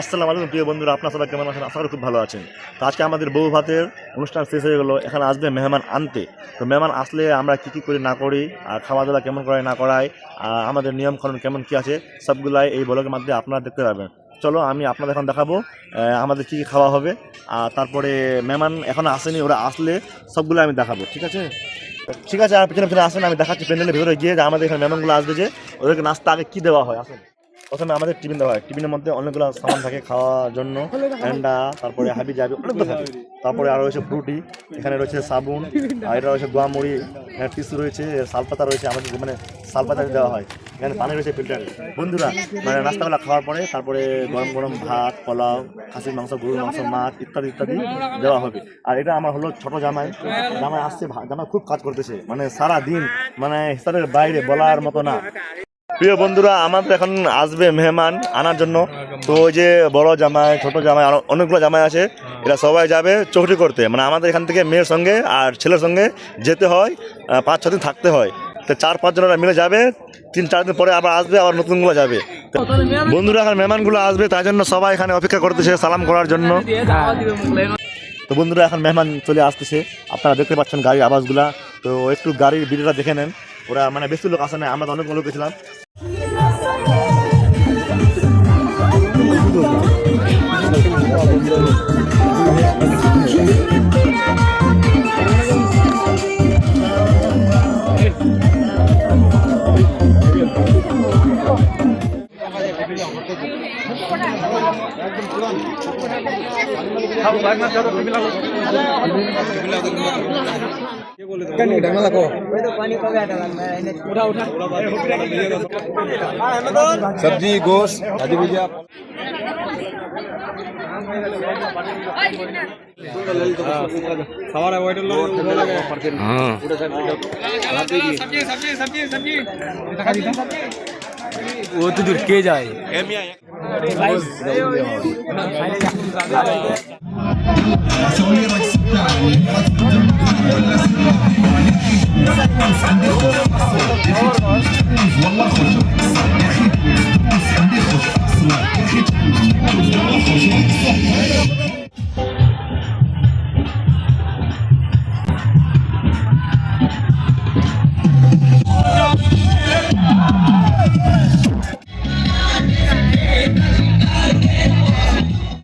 আসসালামু আলাইকুম প্রিয় বন্ধুরা, আপনার সবাই কেমন আছেন? আশা করি খুব ভালো আছেন। তো আজকে আমাদের বউ ভাতের অনুষ্ঠান শেষ হয়ে গেলো। এখানে আসবে মেহমান আনতে। তো মেহমান আসলে আমরা কী কী করি না করি, আর খাওয়া দাওয়া কেমন করাই না করাই আর আমাদের নিয়মকানুন কেমন কী আছে, সবগুলাই এই ব্লগের মাধ্যমে আপনারা দেখতে পাবেন চলো আমি আপনাদের এখন দেখাবো আমাদের কী কী খাওয়া হবে, আর তারপরে মেহমান এখনও আসেনি, ওরা আসলে সবগুলো আমি দেখাবো, ঠিক আছে? ঠিক আছে, আর পিছনে পিছনে আসেন, আমি দেখাচ্ছি প্যান্ডেলের ভিতরে গিয়ে যে আমাদের এখানে মেহমানগুলো আসবে যে, ওদেরকে নাস্তা আগে কী দেওয়া হয়, আসেন। প্রথমে আমাদের টিফিন দেওয়া হয়। টিফিনের মধ্যে অনেকগুলো সামান থাকে খাওয়ার জন্য। ঠান্ডা তারপরে হাবি জাবি অনেকগুলো থাকে। তারপরে আরও রয়েছে ফ্রুটি এখানে রয়েছে সাবুন, আর এটা রয়েছে গোয়ামুড়ি এখানে টিসু রয়েছে শালপাতা রয়েছে, আমাদের মানে শালপাতা দেওয়া হয়। এখানে পানি রয়েছে ফিল্টার। বন্ধুরা মানে নাস্তাগুলো খাওয়ার পরে তারপরে গরম গরম ভাত, পোলাও, খাসির মাংস, গরুর মাংস, মাছ ইত্যাদি ইত্যাদি দেওয়া হবে। আর এটা আমার হলো ছোট জামাই। জামাই আসছে জামাই খুব কাজ করতেছে। মানে সারা দিন মানে হিসাবের বাইরে বলার মতো না। প্রিয় বন্ধুরা, আমাদের এখন আসবে মেহমান আনার জন্য। তো ওই যে বড় জামাই, ছোট জামাই অনেকগুলো জামাই আছে, এরা সবাই যাবে চৌকটি করতে। মানে আমাদের এখান থেকে মেয়ের সঙ্গে আর ছেলের সঙ্গে যেতে হয় পাঁচ ছ দিন থাকতে হয়। তো চার পাঁচজন ওরা মিলে যাবে, তিন, চার দিন পরে আবার আসবে, আবার নতুনগুলো যাবে। বন্ধুরা, এখন মেহমানগুলো আসবে তাই জন্য সবাই এখানে অপেক্ষা করতেছে সালাম করার জন্য। তো বন্ধুরা, এখন মেহমান চলে আসতেছে। আপনারা দেখতে পাচ্ছেন গাড়ির আওয়াজগুলা। তো একটু গাড়ির ভিডিওটা দেখে নেন। ওরা মানে বেশি লোক আসে না আমরা অনেক লোক গেছিলাম। একদম सब्ज़ी गोश्त सवार हाँ। वो तो जुट के जाए। हाँ। দূর কে যায়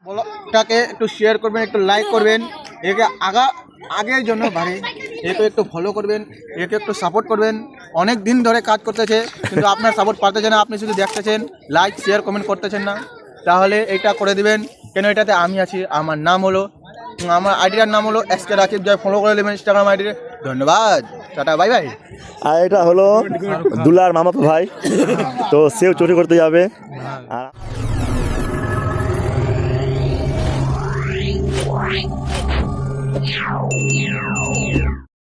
ব্লগটাকে একটু শেয়ার করবেন একটু লাইক করবেন। একে আগা আগের জন্য ভাই একে একটু ফলো করবেন, একে একটু সাপোর্ট করবেন। অনেক দিন ধরে কাজ করতেছে, কিন্তু আপনার সাপোর্ট পারতেছে না। আপনি শুধু দেখতেছেন লাইক শেয়ার কমেন্ট করতেছেন না। তাহলে এটা করে দিবেন। কেন এটাতে আমি আছি, আমার নাম হলো, আমার আইডিটার নাম হলো S K Rakib Joy. Follow করে নেবেন ইনস্টাগ্রাম আইডি ধন্যবাদ। টাটা বাই বাই আর এটা হলো দুলার মামাতো ভাই। তো সেও চুরি করতে যাবে। আর Wow.